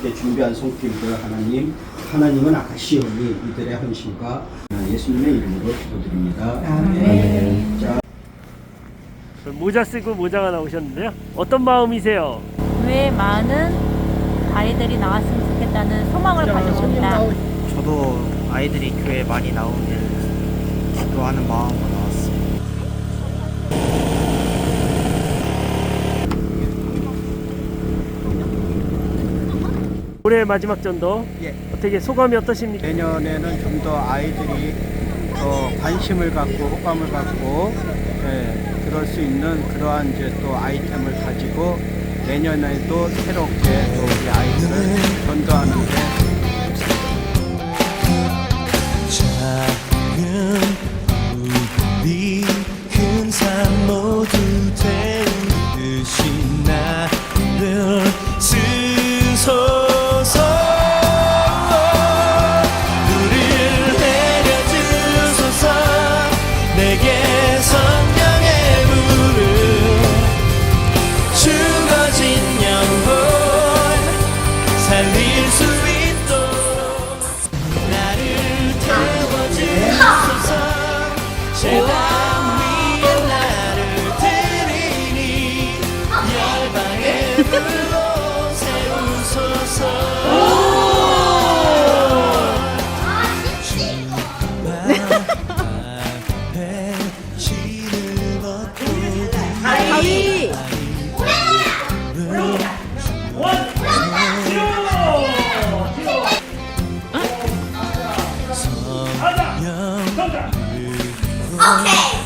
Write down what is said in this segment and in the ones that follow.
준비한 손길들 하나님 하나님은 아시오니 이들의 헌신과 예수님의 이름으로 기도드립니다. 아멘. 자, 모자 쓰고 모자가 나오셨는데요. 어떤 마음이세요? 교회에 많은 아이들이 나왔으면 좋겠다는 소망을 가졌습니다. 저도 아이들이 교회 많이 나오길 기도하는 마음으로 나왔습니다. 올해 마지막 전도 예. 어떻게 소감이 어떠십니까? 내년에는 좀 더 아이들이 더 관심을 갖고 호감을 갖고 예, 그럴 수 있는 그러한 이제 또 아이템을 가지고 내년에도 새롭게 또 우리 아이들을 전도하는데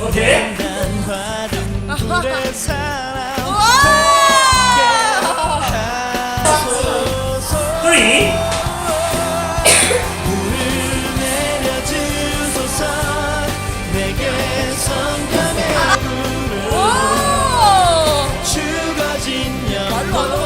얻고 받은 죽어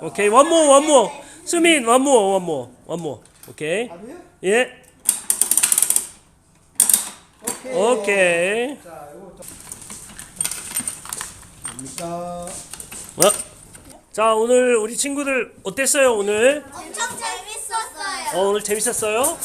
오케이 원모 원모 수민 원모 원모 원모 오케이 예 오케이 갑니까? 어? 자 오늘 우리 친구들 어땠어요 오늘? 엄청 재밌었어요. 어, 오늘 재밌었어요